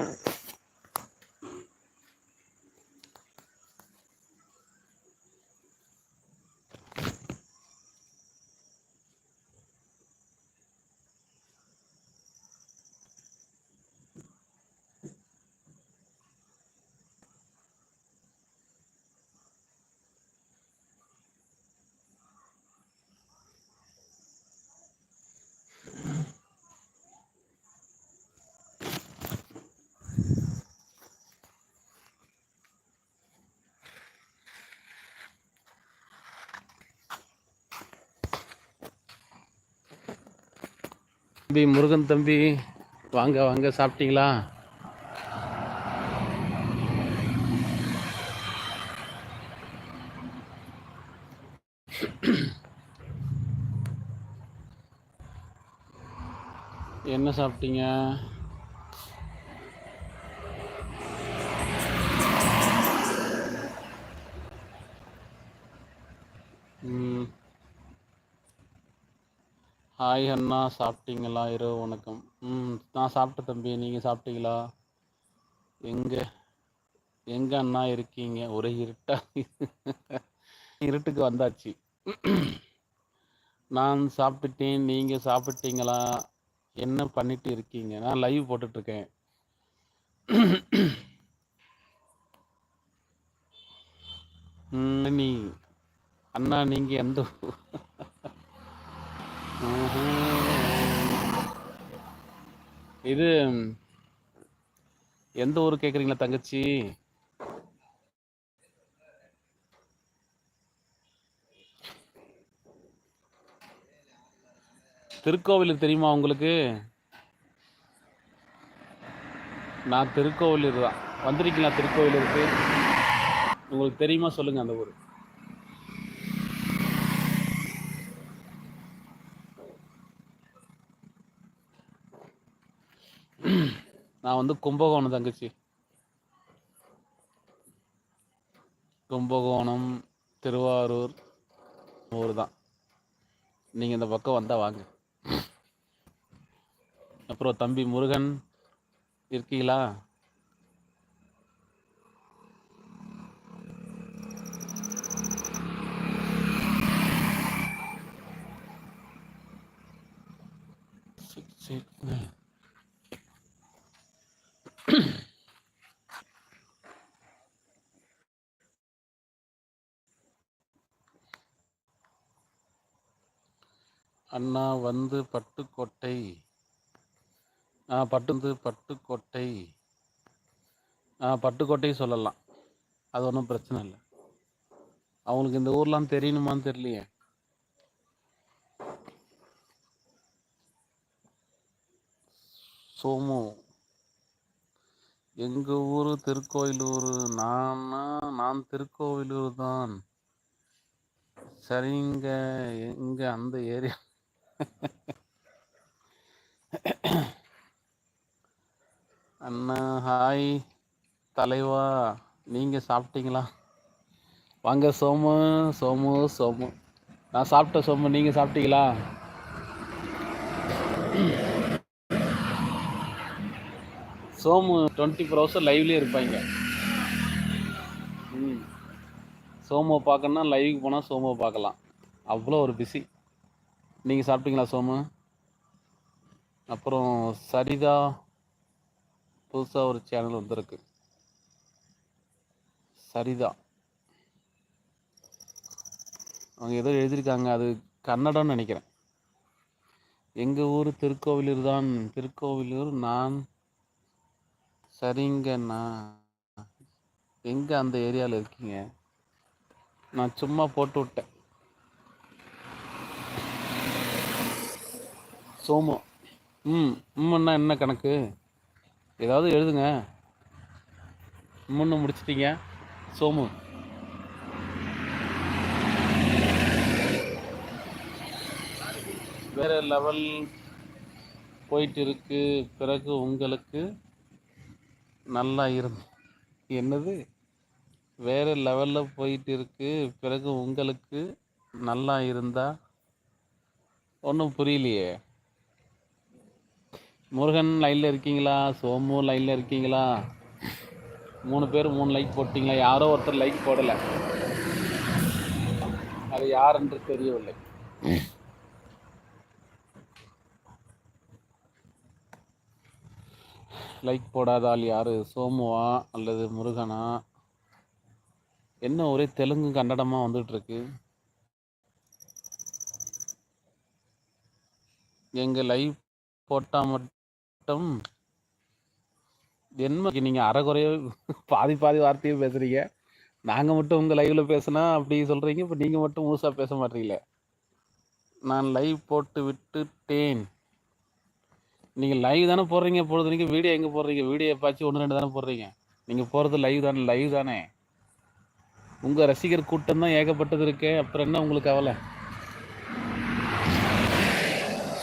Mm-hmm. தம்பி முருகன் தம்பி வாங்க வாங்க சாப்பிட்டீங்களா? என்ன சாப்பிட்டீங்க? ஹாய் அண்ணா சாப்பிட்டீங்களா? இரவு வணக்கம். ம் நான் சாப்பிட்ட தம்பி. நீங்கள் சாப்பிட்டீங்களா? எங்கே எங்கே அண்ணா இருக்கீங்க? ஒரே இருட்டா இருட்டுக்கு வந்தாச்சு. நான் சாப்பிட்டுட்டேன் நீங்கள் சாப்பிட்டீங்களா? என்ன பண்ணிட்டு இருக்கீங்க? நான் லைவ் போட்டுட்ருக்கேன். நீ அண்ணா நீங்கள் எந்த இது எந்த ஊர் கேட்குறீங்களா தங்கச்சி? திருக்கோவில் தெரியுமா உங்களுக்கு? நான் திருக்கோவிலூர் தான். வந்திருக்கீங்களா திருக்கோவிலூருக்கு? உங்களுக்கு தெரியுமா சொல்லுங்க அந்த ஊர். நான் வந்து கும்பகோணம் தங்கச்சி. கும்பகோணம் திருவாரூர் ஊர் தான். நீங்கள் இந்த பக்கம் வந்தால் வாங்க. அப்புறம் தம்பி முருகன் இருக்கீங்களா? சரி. அண்ணா வந்து பட்டுக்கோட்டை. ஆ பட்டுந்து பட்டுக்கோட்டை. ஆ பட்டுக்கோட்டை சொல்லலாம். அது ஒன்றும் பிரச்சனை இல்லை. அவங்களுக்கு இந்த ஊர்லாம் தெரியணுமான்னு தெரியலையே. சோமு எங்கள் ஊர்? திருக்கோயிலூர். நான் நான் திருக்கோவிலூர் தான். சரிங்க. எங்கே அந்த ஏரியா அண்ணா ஹாய். தலைவா நீங்கள் சாப்பிட்டீங்களா? வாங்க சோமு சோமு சோமு. நான் சாப்பிட்ட சோமு நீங்கள் சாப்பிட்டீங்களா? சோமு டுவெண்ட்டி ஃபோர் ஹவர்ஸும் லைவ்லேயே இருப்பாங்க. ம். சோமோ பார்க்கணுன்னா லைவுக்கு போனால் சோமோ பார்க்கலாம். அவ்வளோ ஒரு பிஸி நீங்கள் சாப்பிட்டீங்களா சோமு? அப்புறம் சரிதா புதுசாக ஒரு சேனல் வந்திருக்கு. சரிதா. அவங்க ஏதோ எழுதியிருக்காங்க அது கன்னடம்னு நினைக்கிறேன். எங்கள் ஊர் திருக்கோவிலூர் தான். திருக்கோவிலூர் நான் சரிங்கண்ணா. எங்கே அந்த ஏரியாவில் இருக்கீங்க? நான் சும்மா போட்டு விட்டேன். சோமு. ம் உம்முன்னா என்ன கணக்கு? ஏதாவது எழுதுங்க. உம்முன்னு முடிச்சிட்டிங்க. சோமு. வேற லெவல் போயிட்டு இருக்கு பிறகு உங்களுக்கு நல்லா இருந்து. என்னது? வேறு லெவலில் போயிட்டு இருக்கு பிறகு உங்களுக்கு நல்லா இருந்தால் ஒன்றும் புரியலையே. முருகன் லைனில் இருக்கீங்களா? சோமு லைனில் இருக்கீங்களா? மூணு பேர் மூணு லைக் போட்டிங்களா? யாரோ ஒருத்தர் லைக் போடலை. அது யார் என்று தெரியவில்லை. லைக் போடாத ஆள் யாரு? சோமுவா அல்லது முருகனா? என்ன ஒரே தெலுங்கு கன்னடமாக வந்துட்டுருக்கு? எங்கள் லைவ் போட்டால் மட்டும் என்ன நீங்க அறகுறைய பாதி பாதி வார்த்தையும் பேசுறீங்க. நாங்க மட்டும் உங்க லைவ்ல பேசுனா அப்படி சொல்றீங்க இப்ப நீங்க மட்டும் முழுசா பேச மாட்டீங்களே. நான் லைவ் போட்டு விட்டுட்டேன். நீங்க லைவ் தானே போடுறீங்க பொழுது வீடியோ எங்க போடுறீங்க? வீடியோ எப்பாச்சும் ஒன்று ரெண்டு தானே போடுறீங்க. நீங்க போறது லைவ் தானே லைவ் தானே. உங்க ரசிகர் கூட்டம் தான் ஏகப்பட்டது இருக்கே அப்புறம் என்ன உங்களுக்கு கவலை?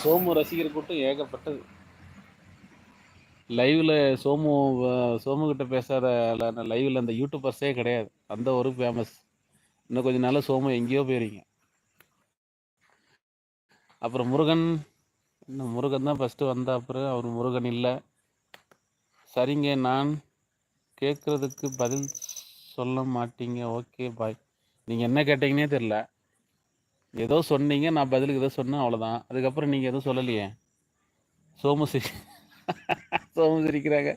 சோமு ரசிகர் கூட்டம் ஏகப்பட்டது. லைவ்ல சோமு சோமுக்கிட்ட சோமு கிட்ட பேசாத லைவ்ல அந்த யூடியூபர்ஸே கிடையாது. அந்த ஒரு ஃபேமஸ் இன்னும் கொஞ்ச நாள் சோமு எங்கேயோ போயிருங்க. அப்புறம் முருகன். இன்னும் முருகன் தான் ஃபஸ்ட்டு வந்த அப்புறம் அவர் முருகன் இல்லை. சரிங்க நான் கேட்குறதுக்கு பதில் சொல்ல மாட்டீங்க. ஓகே பாய் நீங்கள் என்ன கேட்டீங்கன்னே தெரில ஏதோ சொன்னீங்க நான் பதிலுக்கு ஏதோ சொன்னேன் அவ்வளோதான் அதுக்கப்புறம் நீங்கள் எதுவும் சொல்லலையே? சோமு சோமு சிரிக்கிறாங்க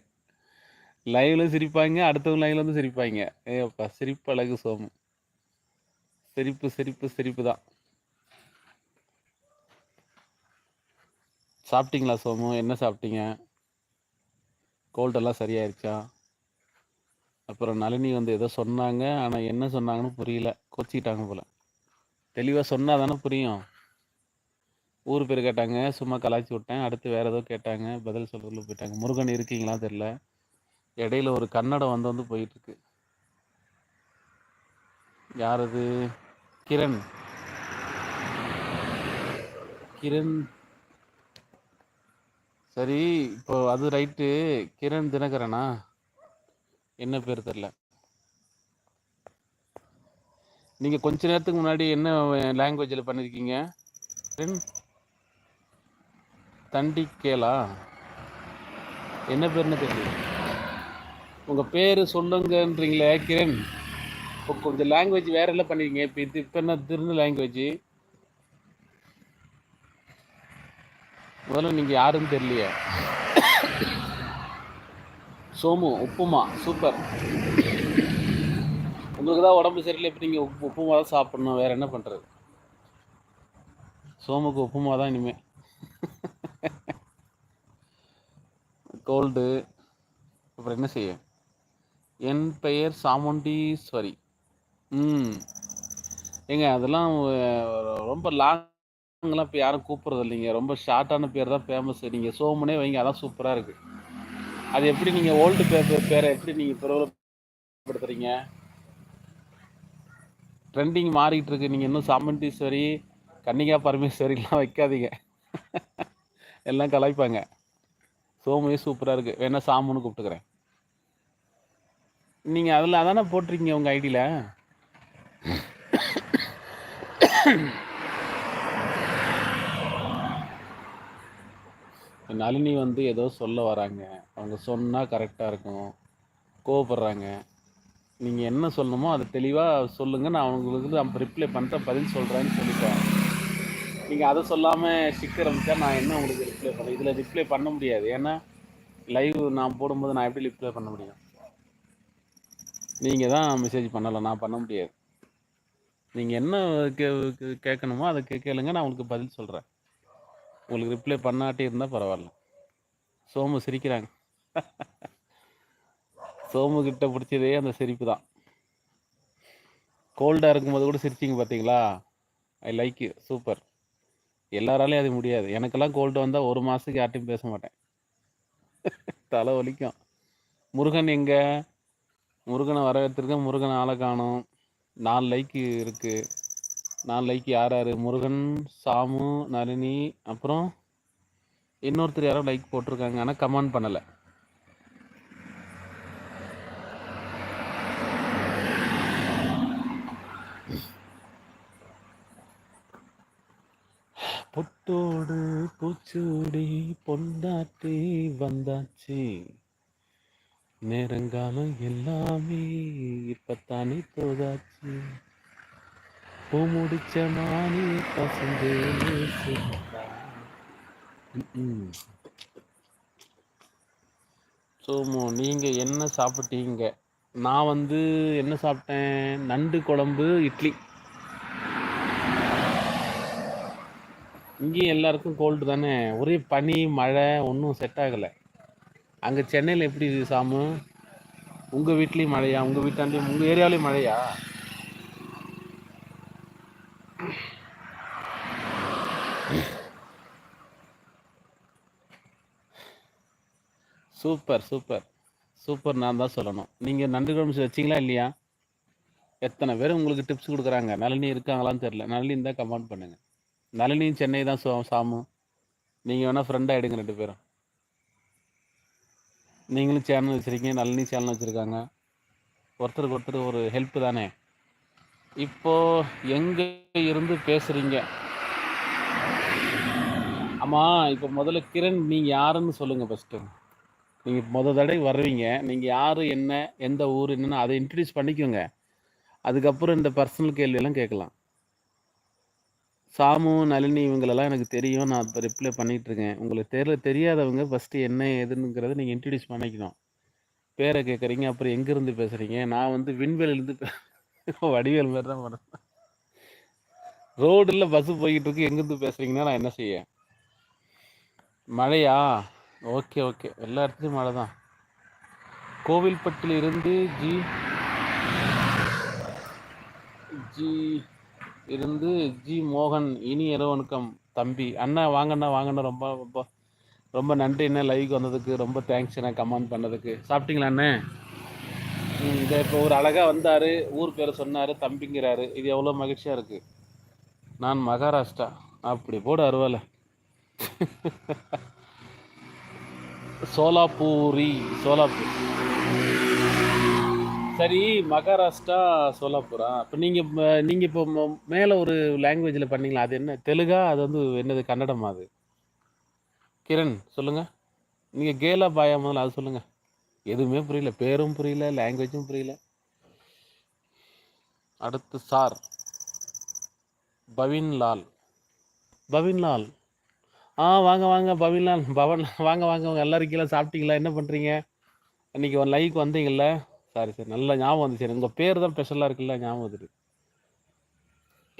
லைவ்ல சிரிப்பாங்க அடுத்தவங்க லைவ்ல வந்து சிரிப்பாங்க. ஏப்பா சிரிப்பு அழகு சோமு சிரிப்பு சிரிப்பு சிரிப்பு தான். சாப்பிட்டீங்களா சோமு? என்ன சாப்பிட்டீங்க? கோல்டெல்லாம் சரியாயிருச்சா? அப்புறம் நளினி வந்து ஏதோ சொன்னாங்க ஆனால் என்ன சொன்னாங்கன்னு புரியல. கொச்சிக்கிட்டாங்க போல. தெளிவாக சொன்னால் தானே புரியும். ஊர் பேர் கேட்டாங்க. சும்மா கலாய்ச்சி விட்டேன். அடுத்து வேறு ஏதோ கேட்டாங்க. பதில் சொல்கிறதுல போயிட்டாங்க. முருகன் இருக்கீங்களா தெரில இடையில ஒரு கன்னடம் வந்து வந்து போயிட்டுருக்கு. யார் அது கிரண். கிரண். சரி இப்போ அது ரைட்டு. கிரண் தினகரனா? என்ன பேர் தெரில நீங்கள் கொஞ்ச நேரத்துக்கு முன்னாடி என்ன லாங்குவேஜில் பண்ணியிருக்கீங்க கிரண்? தண்டி கேளா என்ன பேருன்னு தெரியல. உங்கள் பேர் சொல்லுங்கன்றீங்களே கிரண் இப்போ கொஞ்சம் லாங்குவேஜ் வேற எல்லாம் பண்ணிருக்கீங்க. இப்போ இது இப்போ என்ன திருந்த லாங்குவேஜ் முதல்ல நீங்கள் யாருன்னு தெரியலையே. சோமு உப்புமா சூப்பர் உங்களுக்கு தான் உடம்பு சரியில்லை இப்போ நீங்கள் உப்பு உப்புமா தான் சாப்பிட்ணும். வேறு என்ன பண்ணுறது சோமுக்கு உப்புமா தான் இனிமேல் கோல்டு. அப்புறம் என்ன செய்ய? என் பெயர் சாமுண்டீஸ்வரி. ம். ஏங்க அதெல்லாம் ரொம்ப லாங்லாம் இப்போ யாரும் கூப்பிட்றது இல்லைங்க. ரொம்ப ஷார்ட்டான பேர் தான் ஃபேமஸ் நீங்கள் சோமுனே வைங்க அதான் சூப்பராக இருக்குது அது எப்படி நீங்கள் ஓல்டு பேர் பேரை எப்படி நீங்கள் பிரபலப்படுத்துறீங்க? ட்ரெண்டிங் மாறிக்கிட்டு இருக்கு. நீங்கள் இன்னும் சாமுண்டீஸ்வரி கன்னிகா பரமேஸ்வரிலாம் வைக்காதீங்க. எல்லாம் கலாய்ப்பாங்க. சோமுவே சூப்பராக இருக்குது வேணா சாமுன்னு கூப்பிட்டுக்கிறேன். நீங்கள் அதில் அதானே போட்டிருக்கீங்க உங்கள் ஐடியில் நளினி வந்து ஏதோ சொல்ல வராங்க. அவங்க சொன்னால் கரெக்டாக இருக்கும். கோவப்படுறாங்க. நீங்கள் என்ன சொல்லணுமோ அதை தெளிவாக சொல்லுங்கள் நான் அவங்களுக்கு நான் ரிப்ளை பண்ணுறேன் பதில் சொல்கிறேன்னு சொல்லிட்டேன். நீங்கள் அதை சொல்லாமல் ஸ்டிக்கர் அமைச்சா நான் என்ன உங்களுக்கு ரிப்ளை பண்ண இதில் ரிப்ளை பண்ண முடியாது. ஏன்னா லைவ் நான் போடும்போது நான் எப்படி ரிப்ளை பண்ண முடியும்? நீங்கள் தான் மெசேஜ் பண்ணலாம் நான் பண்ண முடியாது. நீங்கள் என்ன கே கேட்கணுமோ அதை கேளுங்க நான் உங்களுக்கு பதில் சொல்கிறேன் உங்களுக்கு ரிப்ளை பண்ணாட்டி இருந்தால் பரவாயில்ல. சோமு சிரிக்கிறாங்க. சோமு கிட்ட பிடிச்சதே அந்த சிரிப்பு தான். கோல்டாக இருக்கும்போது கூட சிரிச்சிங்க பார்த்தீங்களா ஐ லைக் யூ சூப்பர் எல்லாராலையும் அது முடியாது. எனக்கெல்லாம் கோல்டு வந்தால் ஒரு மாதத்துக்கு யார்ட்டையும் பேச மாட்டேன். தலை வலிக்கும். முருகன் எங்கே? முருகனை வரவேற்றிருக்கேன் முருகன் ஆளை காணோம். நாலு லைக்கு இருக்குது நாலு லைக்கு யார் யார்? முருகன் சாமு நளினி அப்புறம் இன்னொருத்தர் யாரோ லைக் போட்டிருக்காங்க. ஆனால் கமெண்ட் பண்ணலை. பொத்தோடு பூச்சூடி பொண்டாட்டி வந்தாச்சு. நேரங்காலம் எல்லாமே இப்பத்தானே போதாச்சு. பூ முடிச்ச மானி பசங்க சோமோ நீங்கள் என்ன சாப்பிட்டீங்க? நான் வந்து என்ன சாப்பிட்டேன்? நண்டு குழம்பு இட்லி. இங்கேயும் எல்லாருக்கும் கோல்டு தானே. ஒரே பனி மழை ஒன்றும் செட் ஆகலை. அங்கே சென்னையில் எப்படி சாமு? உங்கள் வீட்லேயும் மழையா? உங்கள் வீட்டாண்டையும் உங்கள் ஏரியாவிலையும் மழையா? Super super. சூப்பர் நான் தான் சொல்லணும். நீங்கள் நன்றி குழம்பு வச்சிங்களா இல்லையா? எத்தனை பேர் உங்களுக்கு டிப்ஸ் கொடுக்குறாங்க? நளினி இருக்காங்களான்னு தெரில நளினி இருந்தால் கமெண்ட் பண்ணுங்கள் நளினியும் சென்னை தான் சோ சாமு. நீங்கள் வேணால் ஃப்ரெண்டாக எடுங்க ரெண்டு பேரும். நீங்களும் சேனல் வச்சுருக்கீங்க நளினி சேனல் வச்சுருக்காங்க. ஒருத்தருக்கு ஒருத்தர் ஒரு ஹெல்ப் தானே. இப்போது எங்கே இருந்து பேசுகிறீங்க ஆமாம் இப்போ முதல்ல கிரண் நீங்கள் யாருன்னு சொல்லுங்கள் ஃபஸ்ட்டு நீங்கள் முத தடவை வருவீங்க. நீங்கள் யார் என்ன எந்த ஊர் என்னன்னு அதை இன்ட்ரடியூஸ் பண்ணிக்கோங்க. அதுக்கப்புறம் இந்த பர்சனல் கேள்வியெல்லாம் கேட்கலாம். சாமு நளினி இவங்களெல்லாம் எனக்கு தெரியும். நான் இப்போ ரிப்ளை பண்ணிகிட்டு இருக்கேன் உங்களுக்கு தெரியல தெரியாதவங்க ஃபஸ்ட்டு என்ன ஏதுங்கிறத நீங்கள் இன்ட்ரடியூஸ் பண்ணிக்கணும். பேரை கேட்குறீங்க அப்புறம் எங்கேருந்து பேசுகிறீங்க நான் வந்து விண்வெளியிலேருந்து வடிவேல் மாதிரி தான் பண்ணுறேன் ரோடில் பஸ்ஸு போய்கிட்டு இருக்கு எங்கேருந்து பேசுகிறீங்கன்னா நான் என்ன செய்ய? மழையா? ஓகே ஓகே எல்லா இடத்துலையும் மழை தான். கோவில்பட்டிலிருந்து ஜி ஜி இருந்து ஜி மோகன் இனி இரவணுக்கம் தம்பி அண்ணா வாங்கண்ணா வாங்கண்ணா ரொம்ப ரொம்ப ரொம்ப நன்றி என்ன லைவுக்கு வந்ததுக்கு ரொம்ப தேங்க்ஸ் என்ன கமெண்ட் பண்ணதுக்கு. சாப்பிட்டீங்களா அண்ணே? இந்த இப்போ ஒரு அழகாக வந்தார். ஊர் பேரை சொன்னார் தம்பிங்கிறாரு. இது எவ்வளோ மகிழ்ச்சியாக இருக்குது நான் மகாராஷ்டிரா. அப்படி போடு அருவாலை சோலாப்பூரி சோலாப்பூர் சரி மகாராஷ்டிரா சோலாப்பூரா இப்போ நீங்கள் நீங்கள் இப்போ மேலே ஒரு லாங்குவேஜில் பண்ணீங்களா? அது என்ன தெலுங்கா அது வந்து என்னது கன்னடமா அது? கிரண் சொல்லுங்கள் நீங்கள் கேலா பாயா முதல்ல அது சொல்லுங்கள் எதுவுமே புரியல பேரும் புரியல லாங்குவேஜும் புரியல. அடுத்து சார். பவின்லால். பவின்லால். ஆ வாங்க வாங்க பவின்லால். பவன் வாங்க வாங்க வாங்க. எல்லாரும் கீழே சாப்பிட்டீங்களா? என்ன பண்ணுறீங்க இன்றைக்கி ஒன் லைக் வந்தீங்கல்ல? Sorry sir. நல்லா ஞாபகம் வந்துச்சு. உங்கள் பேர் தான் ஸ்பெஷலாக இருக்குல்ல ஞாபகம் வந்துட்டு.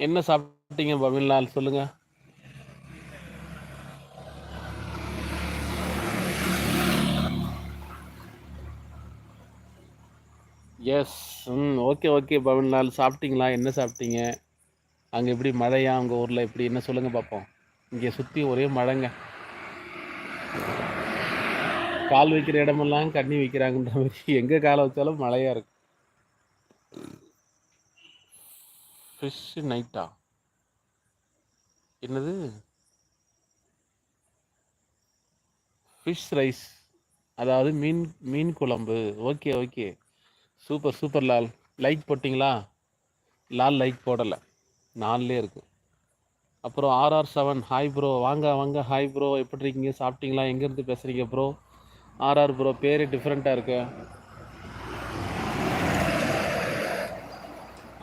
என்ன சாப்பிட்டீங்க பவின்லால் சொல்லுங்கள் எஸ் ம் ஓகே ஓகே பவன்லால் சாப்பிட்டீங்களா? என்ன சாப்பிட்டீங்க? அங்கே எப்படி மழையா? உங்கள் ஊரில் எப்படி? என்ன சொல்லுங்கள் பார்ப்போம் இங்கே சுற்றி ஒரே மழைங்க. கால் வைக்கிற இடமெல்லாம் கண்ணி வைக்கிறாங்கன்ற மாதிரி எங்கே காலை வச்சாலும் மழையாக இருக்கு. ஃபிஷ் நைட்டா என்னது? ஃபிஷ் ரைஸ் அதாவது மீன் மீன் குழம்பு. Okay okay super super Lal. Like போட்டிங்களா? லால் லைக் போடலை. நாலே இருக்குது அப்புறம் ஆர்ஆர் செவன் ஹாய் ப்ரோ வாங்க வாங்க. ஹாய் ப்ரோ எப்படி இருக்கீங்க? சாப்பிட்டீங்களா? எங்கேருந்து பேசுகிறீங்க ப்ரோ ஆர்ஆர் ப்ரோ பேர் டிஃப்ரெண்ட்டாக இருக்கு.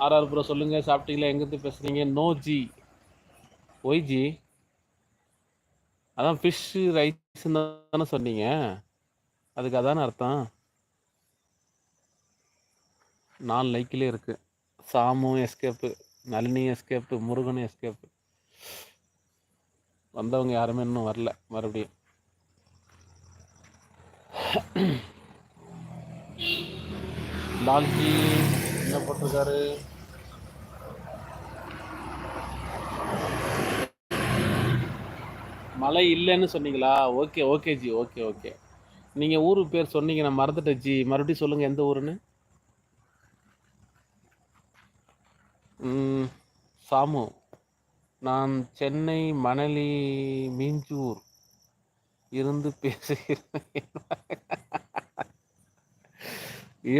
ஆர்ஆர் ப்ரோ சொல்லுங்கள் சாப்பிட்டீங்களா? எங்கேருந்து பேசுகிறீங்க நோ ஜி. ஒய் ஜி? அதான் ஃபிஷ்ஷு ரைஸ்ன்னு தானே சொன்னீங்க. அதுக்கு அதான அர்த்தம்? நாலு லைக்கிலே இருக்குது சாமும் escape Nalini escape Murugan escape வந்தவங்க யாருமே இன்னும் வரல மறுபடியும். லால்ஜி என்ன போட்டிருக்காரு? மழை இல்லைன்னு சொன்னீங்களா? Okay okay ji okay okay. நீங்கள் ஊரு பேர் சொன்னீங்க நான் மறந்துட்டேன் ஜி. மறுபடியும் சொல்லுங்கள் எந்த ஊருன்னு? சாமு. நான் சென்னை மணலி மீஞ்சூர். இருந்து பேசுகிறேன்.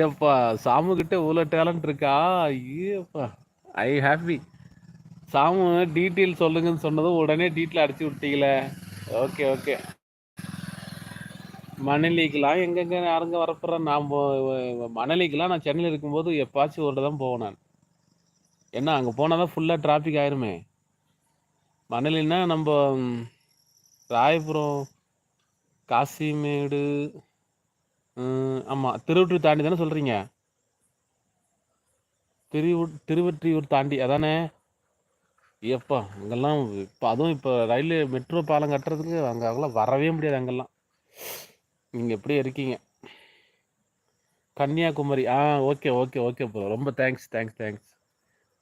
ஏப்பா சாமு கிட்ட இவ்வளோ டேலண்ட் இருக்கா? ஏப்பா. ஐ ஹாப்பி சாமு டீட்டெயில் சொல்லுங்கன்னு சொன்னதும் உடனே டீட்டெயில் அடிச்சு விட்டீங்களே. ஓகே ஓகே மணலிக்கெலாம் எங்கெங்க யாருங்க வரப்போகிறேன் நான் மணலிக்கெலாம் நான் சென்னையில் இருக்கும்போது எப்பாச்சும் ஒரு தான் போவேன் நான். ஏன்னா அங்கே போனால் தான் ஃபுல்லாக டிராஃபிக் ஆயிருமே. மணலின்னா நம்ம ராயபுரம் காசிமேடு ஆமாம் ஆமா திருவொற்றியூர் தாண்டி தானே சொல்கிறீங்க திருவூர் திருவொற்றியூர் தாண்டி அதானே? ஏப்பா அங்கெல்லாம் இப்போ அதுவும் இப்போ ரயில்வே மெட்ரோ பாலம் கட்டுறதுக்கு அங்கே அங்கெல்லாம் வரவே முடியாது அங்கெல்லாம். நீங்கள் எப்படி இருக்கீங்க. கன்னியாகுமரி ஆ ஓகே ஓகே ஓகே ப்ரோ ரொம்ப தேங்க்ஸ் தேங்க்ஸ் தேங்க்ஸ்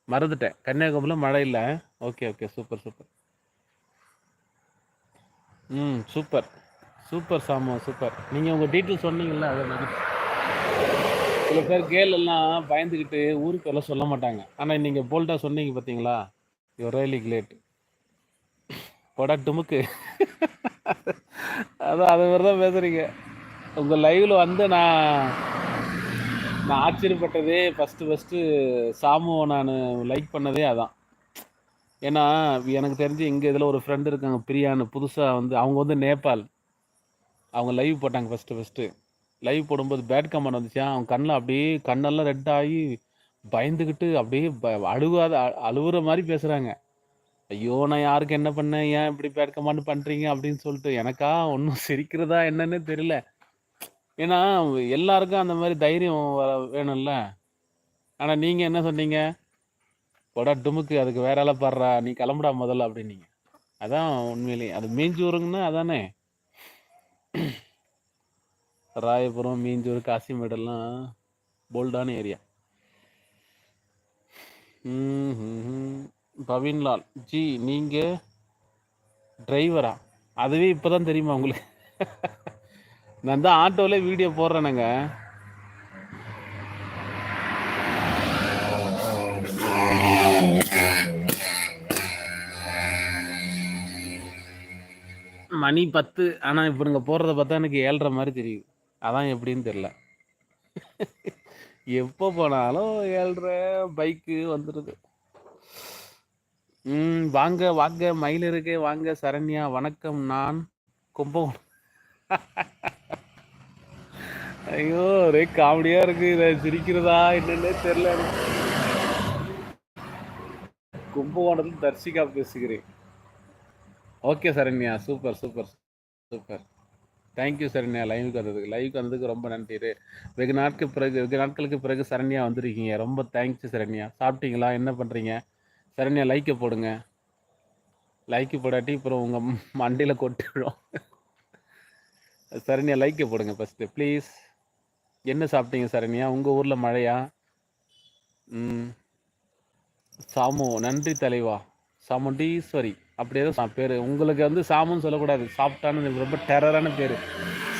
மறந்துட்டேன். கன்னியாகுமரியில் மழை இல்லை ஓகே ஓகே சூப்பர் சூப்பர் ம் சூப்பர் சூப்பர் சாமு சூப்பர். நீங்கள் உங்கள் டீட்டெயில் சொன்னீங்கல்ல அதை நான் சில பேர் கேள் எல்லாம் பயந்துக்கிட்டு ஊருக்கு எல்லாம் சொல்ல மாட்டாங்க. ஆனால் நீங்கள் போல்ட்டாக சொன்னீங்க பார்த்தீங்களா யூ ரியலி கிளேட் படா டுமுக்கு. அதான் அது மாதிரி தான் பேசுகிறீங்க உங்கள் லைவில் வந்து நான் நான் ஆச்சரியப்பட்டதே ஃபஸ்ட்டு ஃபஸ்ட்டு சாமுவை நான் லைக் பண்ணதே அதான். ஏன்னா எனக்கு தெரிஞ்சு எங்கள் இதில் ஒரு ஃப்ரெண்டு இருக்காங்க பிரியான்னு. புதுசாக வந்து அவங்க வந்து நேபாள். அவங்க லைவ் போட்டாங்க ஃபஸ்ட்டு ஃபஸ்ட்டு லைவ் போடும்போது பேட் கமெண்ட் வந்துச்சா. அவன் கண்ணில் அப்படியே கண்ணெல்லாம் ரெட் ஆகி பயந்துக்கிட்டு அப்படியே ப அழுகாத அ- மாதிரி பேசுகிறாங்க ஐயோ நான் யாருக்கு என்ன பண்ணேன்? ஏன் இப்படி பேட் கமெண்ட் பண்ணுறீங்க அப்படின்னு சொல்லிட்டு எனக்கா ஒன்றும் சிரிக்கிறதா என்னன்னே தெரியல. ஏன்னா எல்லாருக்கும் அந்த மாதிரி தைரியம் வர வேணும்ல. ஆனால் நீங்கள் என்ன சொன்னீங்க? போடா டுமுக்கு அதுக்கு வேற ஆளை பாடுறா நீ கிளம்புடா முதல்ல அப்படின்னீங்க. அதான் உண்மையிலேயே அது மீஞ்சூருங்கன்னா அதானே. ராயபுரம் மீஞ்சூர் காசிமேடெல்லாம் போல்டான ஏரியா பவின்லால் ஜி நீங்கள் டிரைவரா அதுவே இப்போ தான் தெரியுமா உங்களுக்கு? நான் தான் ஆட்டோவில் வீடியோ போடுறேனுங்க. மணி பத்து ஆனால் இப்போ நீங்கள் போடுறத பார்த்தா எனக்கு ஏழ்ற மாதிரி தெரியுது. அதான் எப்படின்னு தெரில எப்போ போனாலும் ஏழ்ற பைக்கு வந்துடுது ம் வாங்க வாங்க மயில் இருக்கு வாங்க சரண்யா வணக்கம் நான் கும்பகோணம். ஐயோ ஒரே காமெடியா இருக்கு. இதை சிரிக்கிறதா என்னன்னே தெரியல கும்பகோணத்தில் தர்ஷிகா பேசுகிறேன். Okay Saranya super super super. Thank you Saranya லைவுக்கு வந்ததுக்கு லைவுக்கு வந்ததுக்கு ரொம்ப நன்றி. இது வெகு நாட்கள் பிறகு வெகு நாட்களுக்கு பிறகு சரண்யா வந்திருக்கீங்க. ரொம்ப தேங்க்ஸ் சரண்யா சாப்பிட்டீங்களா? என்ன பண்ணுறீங்க சரண்யா லைக்கை போடுங்க. லைக்கு போடாட்டி அப்புறம் உங்கள் மண்டையில் கொட்டிடும் சரண்யா லைக்கை போடுங்க ஃபஸ்ட்டு ப்ளீஸ் என்ன சாப்பிட்டீங்க சரண்யா உங்கள் ஊரில் மழையா? ம். சாமு நன்றி தலைவா. சாமுண்டீஸ்வரி. அப்படியே தான் பேர். உங்களுக்கு வந்து சாமுன்னு சொல்லக்கூடாது. சாப்பிட்டான்னு ரொம்ப டெரரான பேர்.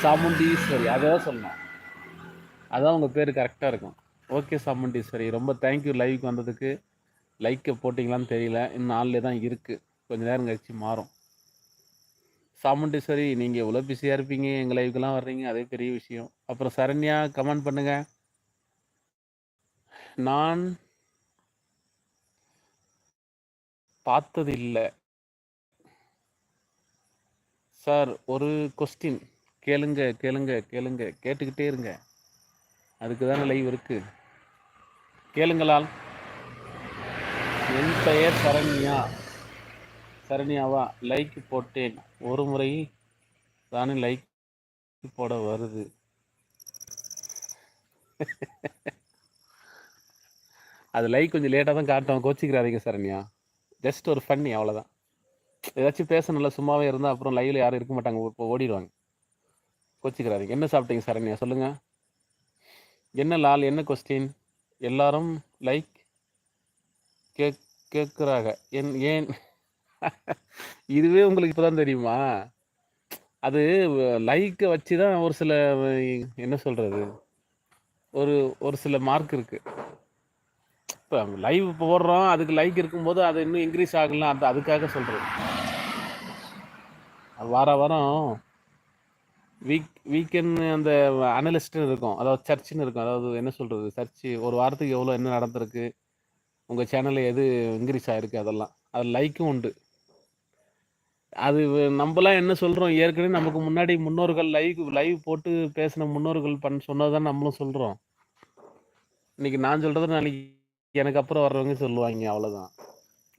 சாமுண்டீஸ்வரி. அதை தான் சொல்லணும். அதான் உங்கள் பேர் கரெக்டாக இருக்கும். ஓகே சாமுண்டீஸ்வரி. ரொம்ப தேங்க்யூ லைவுக்கு வந்ததுக்கு. லைக்கை போட்டிங்களான்னு தெரியல. இன்னும் நாளில் தான் இருக்குது கொஞ்ச நேரம் கழிச்சு மாறும். சாமுண்டீஸ்வரி நீங்கள் எவ்வளோ பிஸியாக இருப்பீங்க. எங்கள் லைவுக்கெல்லாம் வர்றீங்க. அதே பெரிய விஷயம். அப்புறம் சரண்யா கமெண்ட் பண்ணுங்கள் நான் பார்த்தது இல்லை சார் ஒரு கொஸ்டின் கேளுங்க கேளுங்க கேளுங்க. கேட்டுக்கிட்டே இருங்க. அதுக்கு தானே லைவ் இருக்கு. கேளுங்களால். என் பெயர் சரண்யா. சரண்யாவா? லைக் போட்டேன். ஒரு முறை தானே லைக் போட வருது. அது லைக் கொஞ்சம் லேட்டாக தான் காட்டும் கோச்சிக்கிறாதீங்க சரண்யா. ஜஸ்ட் ஒரு ஃபன்னி அவ்வளோதான் ஏதாச்சும் பேசணும்ல சும்மாவே இருந்தால் அப்புறம் லைவில் யாரும் இருக்க மாட்டாங்க. இப்போ ஓடிடுவாங்க. கோச்சிக்கிறாரு என்ன சாப்பிட்டீங்க சரண்யா சொல்லுங்கள் என்ன லால் என்ன கொஸ்டின் எல்லாரும் லைக் கேக் கேட்குறாங்க என் ஏன்? இதுவே உங்களுக்கு இப்போ தான் தெரியுமா? அது லைக்கை வச்சு தான் ஒரு சில என்ன சொல்கிறது ஒரு ஒரு சில மார்க் இருக்குது இப்போ லைவ் போடுறோம் அதுக்கு லைக் இருக்கும்போது அது இன்னும் இன்க்ரீஸ் ஆகலாம் அந்த அதுக்காக சொல்கிறது வார வாரம் வீக் வீக்கெண்ட் அந்த அனலிஸ்ட்னு இருக்கும் அதாவது சர்ச்சுன்னு இருக்கும் அதாவது என்ன சொல்கிறது சர்ச்சு ஒரு வாரத்துக்கு எவ்வளோ என்ன நடந்திருக்கு உங்கள் சேனலில் எது இன்க்ரீஸ் ஆகிருக்கு அதெல்லாம். அது லைக்கும் உண்டு. அது நம்மளாம் நம்மலாம் என்ன சொல்கிறோம் ஏற்கனவே நமக்கு முன்னாடி முன்னோர்கள் லைவ் லைவ் போட்டு பேசின முன்னோர்கள் பண் சொன்னதான் நம்மளும் சொல்கிறோம் இன்னைக்கு நான் சொல்கிறது நாளைக்கு எனக்கு அப்புறம் வர்றவங்க சொல்லுவாங்க அவ்வளோதான்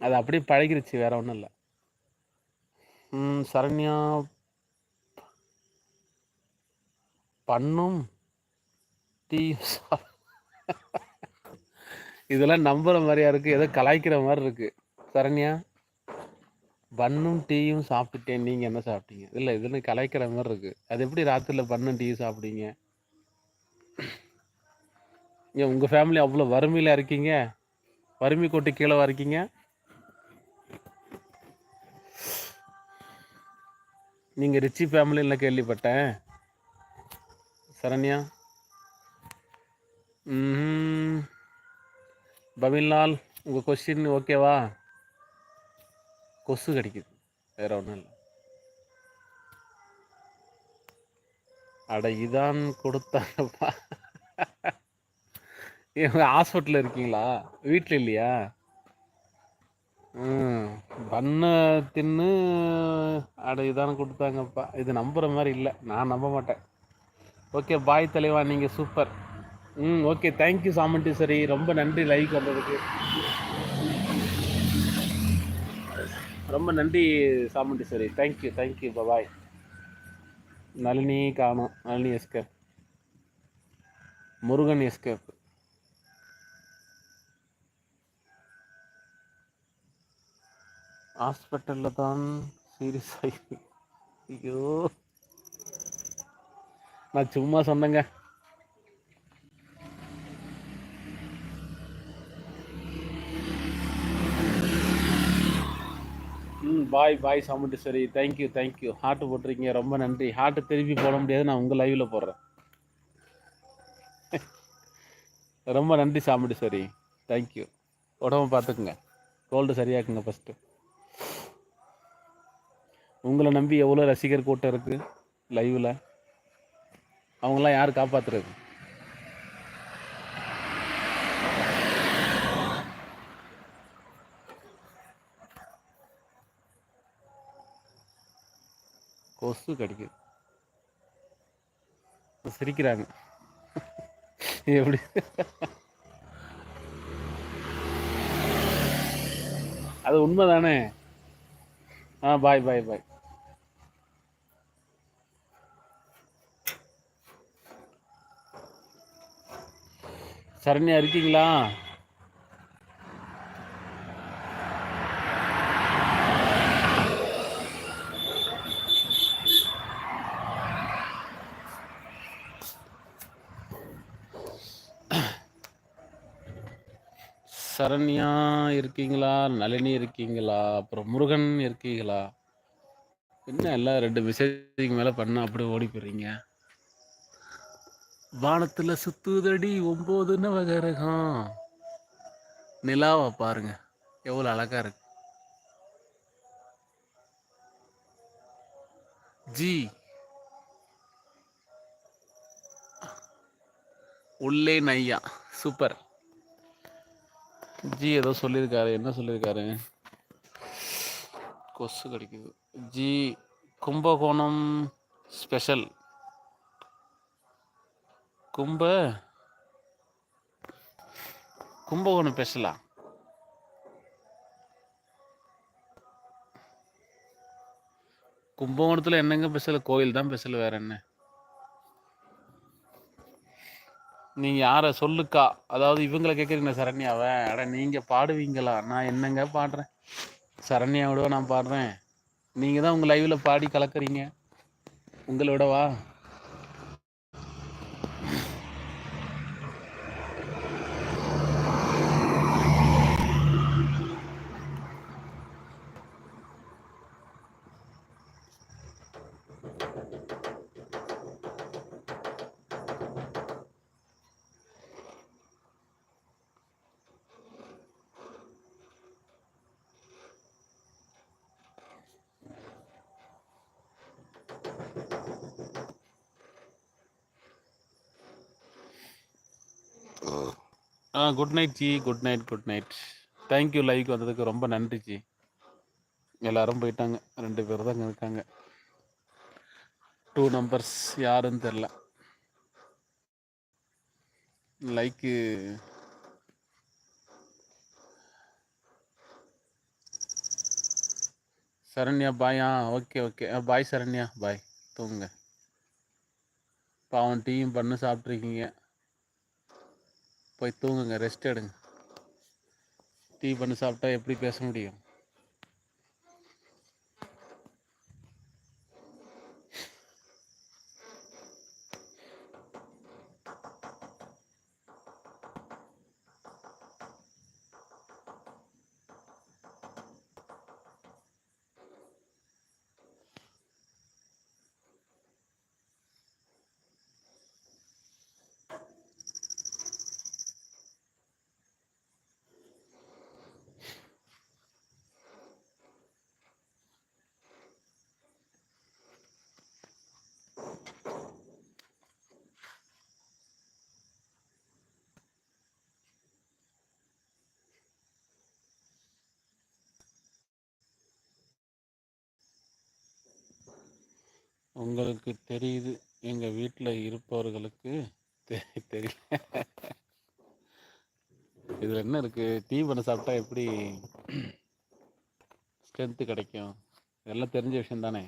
அது அப்படியே பழகிருச்சு வேற ஒன்றும் இல்லை. ம் சரண்யா பண்ணும். டீ இதெல்லாம் நம்புற மாதிரியா இருக்கு ஏதோ கலாய்க்கிற மாதிரி இருக்கு. சரண்யா பன்னும் டீயும் சாப்பிட்டுட்டேன். நீங்கள் என்ன சாப்பிட்டீங்க? இல்லை இதுன்னு கலாய்க்கிற மாதிரி இருக்குது அது எப்படி ராத்திரியில் பன்னும் டீயும் சாப்பிட்டீங்க ஏன் உங்கள் ஃபேமிலி அவ்வளோ வறுமையில் இருக்கீங்க? வறுமை கொட்டி கீழே இருக்கீங்க. நீங்கள் ரிச்சி ஃபேமிலின்னு கேள்விப்பட்டேன். சரண்யா? ம் உங்கள் கொஸ்டின் ஓகேவா கொசு கடிக்குது. வேற ஒன்றும் இல்லை. அட இதான் கொடுத்தாங்கப்பா ஹாஸ்பிட்டலில் இருக்கீங்களா? வீட்டில் இல்லையா? ம் பண்ணை தின்னு அட இதானே கொடுத்தாங்கப்பா. இது நம்புகிற மாதிரி இல்லை. நான் நம்ப மாட்டேன். ஓகே பாய் தலைவா. நீங்கள் சூப்பர் ம் ஓகே தேங்க்யூ சாமண்டீஸ்வரி ரொம்ப நன்றி லைவ் வந்ததுக்கு. ரொம்ப நன்றி Chamundeeswari thank you thank you bye Nalini காணும். நளினி எஸ்கேப் முருகன் எஸ்கேப் ஹாஸ்பிட்டலில் தான் சீரியஸ் ஆகி ஐயோ. நான் சும்மா சொன்னேங்க. ம் bye bye Chamundeeswari. Thank you thank you heart போட்டிருக்கீங்க. ரொம்ப நன்றி. ஹார்ட் திருப்பி போட முடியாது. நான் உங்கள் லைவில் போடுறேன். ரொம்ப நன்றி சாமுண்டீஸ்வரி. தேங்க்யூ உடம்ப பார்த்துக்குங்க. கோல்டு சரியாக்குங்க ஃபஸ்ட்டு உங்களை நம்பி எவ்வளோ ரசிகர் கூட்டம் இருக்குது லைவில் அவங்களாம் யார் காப்பாத்துறது? கொசு கடிக்குது. சிரிக்கிறாங்க. எப்படி? அது உண்மைதானே? ஆ பாய் பாய் பாய் சரண்யா இருக்கீங்களா? சரண்யா இருக்கீங்களா? நளினி இருக்கீங்களா? அப்புறம் முருகன் இருக்கீங்களா? என்ன எல்லாம் ரெண்டு மெசேஜுக்கு மேலே பண்ண அப்படியே ஓடி போயிடுறீங்க வானத்தில் சுத்துதடி ஒன்பது நவகரகம். நிலாவை பாருங்க. எவ்வளோ அழகா இருக்கு. ஜி. உள்ளே நையா. சூப்பர். ஜி ஏதோ சொல்லியிருக்காரு. என்ன சொல்லியிருக்காரு? கொசு கிடைக்குது. ஜி கும்பகோணம் ஸ்பெஷல். கும்ப கும்பகோணம் ஸ்பெஷலா? கும்பகோணத்தில் என்னங்க ஸ்பெஷல்? கோயில் தான் ஸ்பெஷல் வேற என்ன? நீங்கள் யாரை சொல்லுக்கா? அதாவது இவங்களை கேட்குறீங்க சரண்யாவை? அட நீங்கள் பாடுவீங்களா? நான் என்னங்க பாடுறேன்? சரண்யாவோட நான் பாடுறேன். நீங்கள் தான் உங்கள் லைவில் பாடி கலக்குறீங்க. உங்களோடவா? ஆ good night ji. Good night good night thank you like வந்ததுக்கு ரொம்ப நன்றி ஜி. எல்லாரும் போயிட்டாங்க. ரெண்டு பேர் தான் இருக்காங்க. டூ நம்பர்ஸ் யாருன்னு தெரில லைக்கு சரண்யா பாய் ஆ okay okay bye Saranya. Bye தூங்க பாவம் டீயும் பண்ணு சாப்பிட்ருக்கீங்க போய் தூங்குங்க ரெஸ்ட் எடுங்க. டீ பண்ணி சாப்பிட்டா எப்படி பேச முடியும்? உங்களுக்கு தெரியுது எங்கள் வீட்டில் இருப்பவர்களுக்கு தெரிய தெரியல இதில் என்ன இருக்குது தீவனம் சாப்பிட்டா எப்படி? ஸ்ட்ரென்த்து கிடைக்கும். இதெல்லாம் தெரிஞ்ச விஷயம் தானே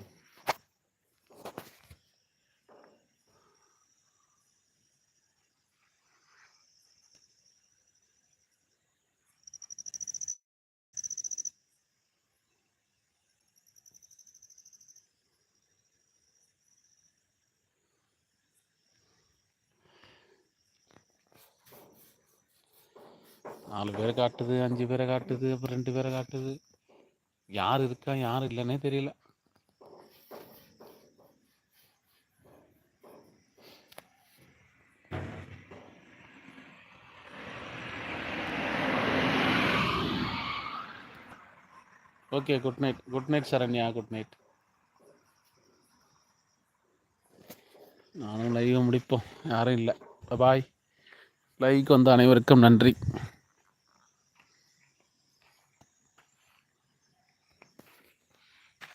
நாலு பேரை காட்டுது அஞ்சு பேரை காட்டுது அப்புறம் ரெண்டு பேரை காட்டுது. யார் இருக்கா யார் இல்லைன்னே தெரியல. Okay good night good night Saranya good night நானும் லைவை முடிப்போம். யாரும் இல்லை. பாய் லைக் வந்த அனைவருக்கும் நன்றி.